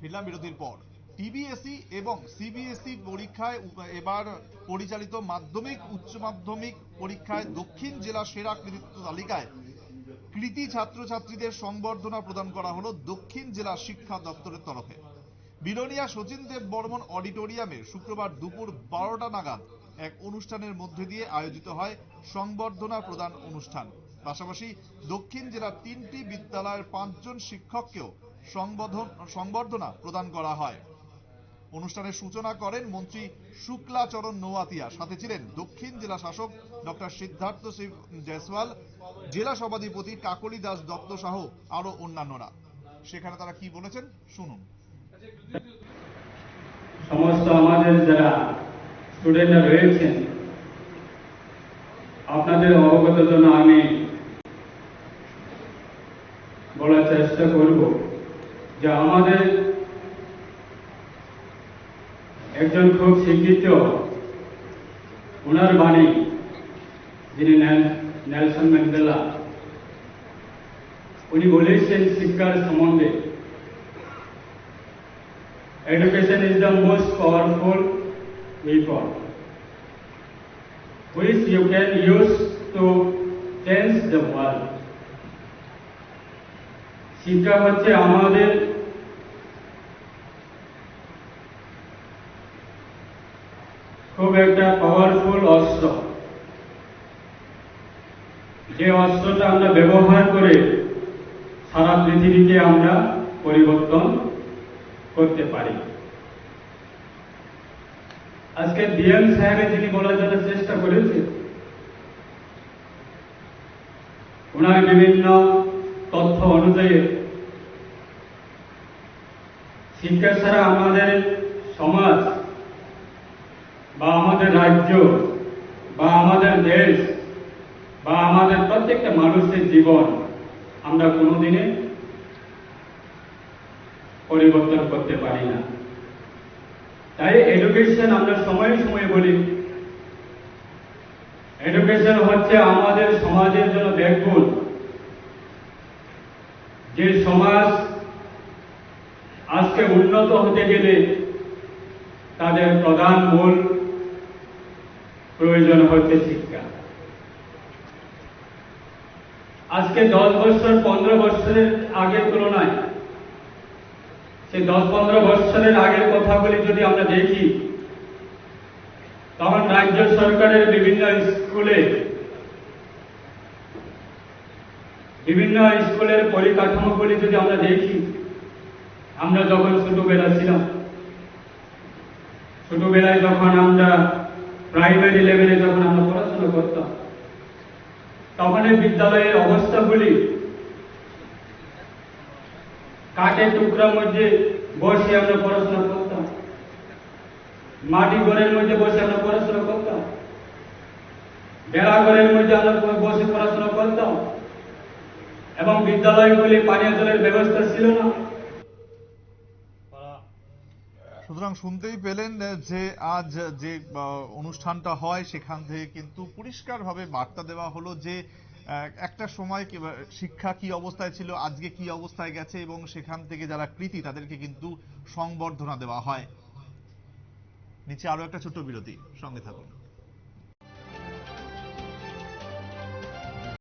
ফিরলাম বিরতির পর টিবিএসই এবং সিবিএসই পরীক্ষায় এবার পরিচালিত মাধ্যমিক, উচ্চ মাধ্যমিক পরীক্ষায় দক্ষিণ জেলা সেরা কৃতিত্ব তালিকায় কৃতি ছাত্রছাত্রীদের সংবর্ধনা প্রদান করা হলো দক্ষিণ জেলা শিক্ষা দপ্তরের তরফে। বিলোনিয়া শচীন দেব বর্মন অডিটোরিয়ামে শুক্রবার দুপুর বারোটা নাগাদ এক অনুষ্ঠানের মধ্যে দিয়ে আয়োজিত হয় সংবর্ধনা প্রদান অনুষ্ঠান। পাশাপাশি দক্ষিণ জেলার তিনটি বিদ্যালয়ের পাঁচজন শিক্ষককেও সংবর্ধন প্রদান করা হয়। অনুষ্ঠানের সূচনা করেন মন্ত্রী শুক্লাচরণ নোয়াতিয়া। সাথে ছিলেন দক্ষিণ জেলা শাসক ডক্টর সিদ্ধার্থ সিং জয়সওয়াল, জেলা সভাধিপতি কাকলি দাস দত্ত সহ আরও অন্যান্যরা। সেখানে তারা কি বলেছেন? শুনুন। সমস্ত আমাদের যারা স্টুডেন্টরা রয়েছেন আপনাদের অবগতের জন্য আমি বলার চেষ্টা করব যে আমাদের একজন খুব শিক্ষিত ওনার বাণী যিনি নেলসন ম্যান্ডেলা, উনি বলেছেন শিক্ষার সম্বন্ধে, Education is the most powerful weapon which you can use to change the world. শিক্ষা হচ্ছে আমাদের খুব একটা পাওয়ারফুল অস্ত্র। যে অস্ত্রটা আমরা ব্যবহার করে সারা পৃথিবীকে আমরা পরিবর্তন করতে পারি। আজকে ডিএম সাহেব যিনি বলার জন্য চেষ্টা করেছে ওনার বিভিন্ন তথ্য অনুযায়ী শিক্ষা ছাড়া আমাদের সমাজ বা আমাদের রাজ্য বা আমাদের দেশ বা আমাদের প্রত্যেকটা মানুষের জীবন আমরা কোনোদিনে পরিবর্তন করতে পারি না। তাই এডুকেশন আমরা সময়ে সময়ে বলি। এডুকেশন হচ্ছে আমাদের সমাজের জন্য ব্যাকবোন যে সমাজ আজকে উন্নত হতে গেলে তাদের প্রধান মূল প্রয়োজন হচ্ছে শিক্ষা। আজকে দশ বছর, পনেরো বছরের আগের তুলনায় সেই দশ পনেরো বৎসরের আগের কথাগুলি যদি আমরা দেখি, তখন রাজ্য সরকারের বিভিন্ন স্কুলে, বিভিন্ন স্কুলের পরিকাঠামোগুলি যদি আমরা দেখি, আমরা যখন ছোটবেলা ছিলাম, ছোটবেলায় যখন আমরা প্রাইমারি লেভেলে যখন আমরা পড়াশোনা করতাম তখন এই বিদ্যালয়ের অবস্থাগুলি কাঠের টুকরার মধ্যে বসে আমরা পড়াশোনা করতাম। মাটি ঘরের মধ্যে বসে আমরা পড়াশোনা করতাম। বেড়া ঘরের মধ্যে আমরা বসে পড়াশোনা করতাম। এবং বিদ্যালয়গুলি পানীয় জলের ব্যবস্থা ছিল না। সুতরাং শুনতেই পেলেন যে আজ যে অনুষ্ঠানটা হয় সেখান থেকে কিন্তু পরিষ্কারভাবে বার্তা দেওয়া হলো যে একটা সময় শিক্ষা কি অবস্থায় ছিল, আজকে কি অবস্থায় গেছে, এবং সেখান থেকে যারা কৃতি, তাদেরকে কিন্তু সংবর্ধনা দেওয়া হয়। নিচে আরও একটা ছোট্ট বিরতি, সঙ্গে থাকুন।